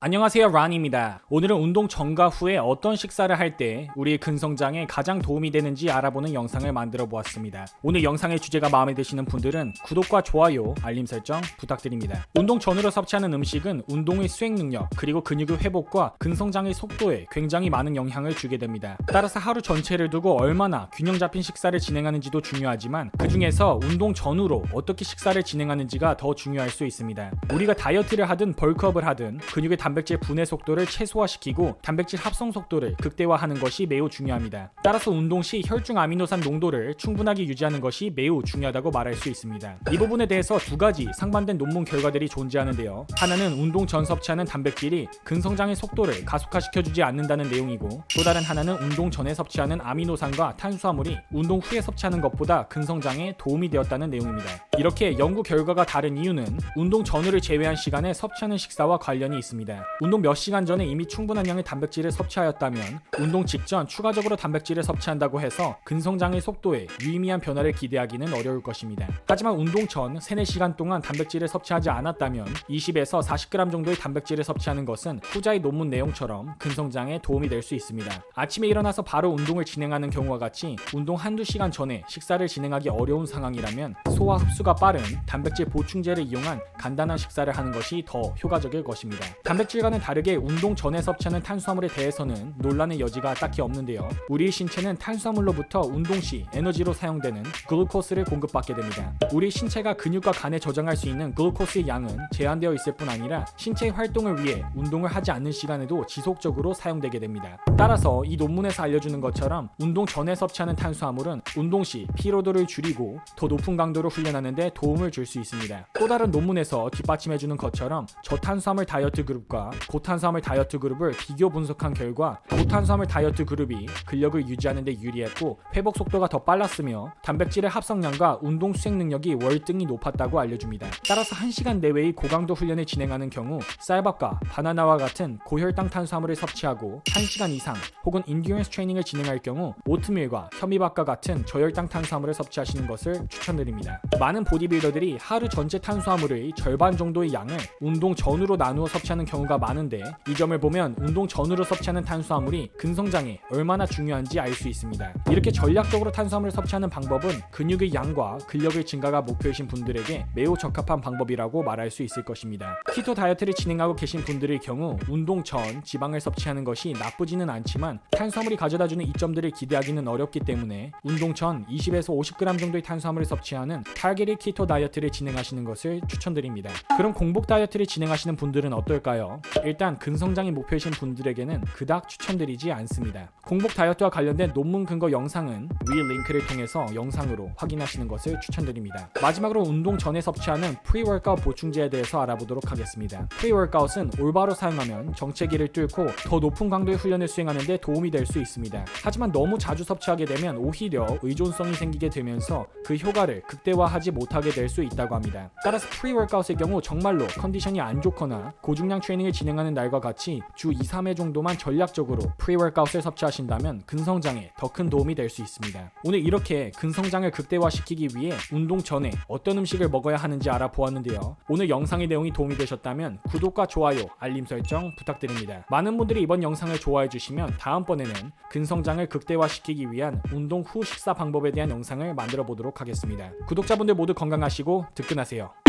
안녕하세요 란입니다. 오늘은 운동 전과 후에 어떤 식사를 할 때 우리의 근성장에 가장 도움이 되는지 알아보는 영상을 만들어 보았습니다. 오늘 영상의 주제가 마음에 드시는 분들은 구독과 좋아요, 알림 설정 부탁드립니다. 운동 전후로 섭취하는 음식은 운동의 수행 능력 그리고 근육의 회복과 근성장의 속도에 굉장히 많은 영향을 주게 됩니다. 따라서 하루 전체를 두고 얼마나 균형 잡힌 식사를 진행하는지도 중요하지만 그 중에서 운동 전후로 어떻게 식사를 진행하는지가 더 중요할 수 있습니다. 우리가 다이어트를 하든 벌크업을 하든 근육의 단백질 분해 속도를 최소화시키고 단백질 합성 속도를 극대화하는 것이 매우 중요합니다. 따라서 운동 시 혈중 아미노산 농도를 충분하게 유지하는 것이 매우 중요하다고 말할 수 있습니다. 이 부분에 대해서 두 가지 상반된 논문 결과들이 존재하는데요. 하나는 운동 전 섭취하는 단백질이 근성장의 속도를 가속화시켜주지 않는다는 내용이고 또 다른 하나는 운동 전에 섭취하는 아미노산과 탄수화물이 운동 후에 섭취하는 것보다 근성장에 도움이 되었다는 내용입니다. 이렇게 연구 결과가 다른 이유는 운동 전후를 제외한 시간에 섭취하는 식사와 관련이 있습니다. 운동 몇 시간 전에 이미 충분한 양의 단백질을 섭취하였다면 운동 직전 추가적으로 단백질을 섭취한다고 해서 근성장의 속도에 유의미한 변화를 기대하기는 어려울 것입니다. 하지만 운동 전 3, 4시간 동안 단백질을 섭취하지 않았다면 20에서 40g 정도의 단백질을 섭취하는 것은 후자의 논문 내용처럼 근성장에 도움이 될 수 있습니다. 아침에 일어나서 바로 운동을 진행하는 경우와 같이 운동 한두 시간 전에 식사를 진행하기 어려운 상황이라면 소화 흡수가 빠른 단백질 보충제를 이용한 간단한 식사를 하는 것이 더 효과적일 것입니다. 단백 질과는 다르게 운동 전에 섭취하는 탄수화물에 대해서는 논란의 여지가 딱히 없는데요. 우리 신체는 탄수화물로부터 운동 시 에너지로 사용되는 글루코스를 공급받게 됩니다. 우리 신체가 근육과 간에 저장할 수 있는 글루코스의 양은 제한되어 있을 뿐 아니라 신체의 활동을 위해 운동을 하지 않는 시간에도 지속적으로 사용되게 됩니다. 따라서 이 논문에서 알려주는 것처럼 운동 전에 섭취하는 탄수화물은 운동 시 피로도를 줄이고 더 높은 강도로 훈련하는데 도움을 줄 수 있습니다. 또 다른 논문에서 뒷받침해주는 것처럼 저탄수화물 다이어트 그룹과 고탄수화물 다이어트 그룹을 비교 분석한 결과 고탄수화물 다이어트 그룹이 근력을 유지하는 데 유리했고 회복 속도가 더 빨랐으며 단백질의 합성량과 운동 수행 능력이 월등히 높았다고 알려줍니다. 따라서 1시간 내외의 고강도 훈련을 진행하는 경우 쌀밥과 바나나와 같은 고혈당 탄수화물을 섭취하고 1시간 이상 혹은 인듀런스 트레이닝을 진행할 경우 오트밀과 현미밥과 같은 저혈당 탄수화물을 섭취하시는 것을 추천드립니다. 많은 보디빌더들이 하루 전체 탄수화물의 절반 정도의 양을 운동 전후로 나누어 섭취하는 경우가 많은데 이 점을 보면 운동 전후로 섭취하는 탄수화물이 근성장에 얼마나 중요한지 알 수 있습니다. 이렇게 전략적으로 탄수화물을 섭취하는 방법은 근육의 양과 근력의 증가가 목표이신 분들에게 매우 적합한 방법이라고 말할 수 있을 것입니다. 키토 다이어트를 진행하고 계신 분들의 경우 운동 전 지방을 섭취하는 것이 나쁘지는 않지만 탄수화물이 가져다주는 이점들을 기대하기는 어렵기 때문에 운동 전 20에서 50g 정도의 탄수화물을 섭취하는 타겟의 키토 다이어트를 진행하시는 것을 추천드립니다. 그럼 공복 다이어트를 진행하시는 분들은 어떨까요? 일단 근성장이 목표이신 분들에게는 그닥 추천드리지 않습니다. 공복 다이어트와 관련된 논문 근거 영상은 위 링크를 통해서 영상으로 확인하시는 것을 추천드립니다. 마지막으로 운동 전에 섭취하는 프리워크아웃 보충제에 대해서 알아보도록 하겠습니다. 프리워크아웃은 올바로 사용하면 정체기를 뚫고 더 높은 강도의 훈련을 수행하는 데 도움이 될 수 있습니다. 하지만 너무 자주 섭취하게 되면 오히려 의존성이 생기게 되면서 그 효과를 극대화하지 못하게 될 수 있다고 합니다. 따라서 프리워크아웃의 경우 정말로 컨디션이 안 좋거나 고중량 트레이 닝을 진행하는 날과 같이 주 2, 3회 정도만 전략적으로 프리워크아웃을 섭취하신다면 근성장에 더 큰 도움이 될 수 있습니다. 오늘 이렇게 근성장을 극대화시키기 위해 운동 전에 어떤 음식을 먹어야 하는지 알아보았는데요. 오늘 영상의 내용이 도움이 되셨다면 구독과 좋아요, 알림 설정 부탁드립니다. 많은 분들이 이번 영상을 좋아해 주시면 다음번에는 근성장을 극대화시키기 위한 운동 후 식사 방법에 대한 영상을 만들어 보도록 하겠습니다. 구독자분들 모두 건강하시고 득근하세요.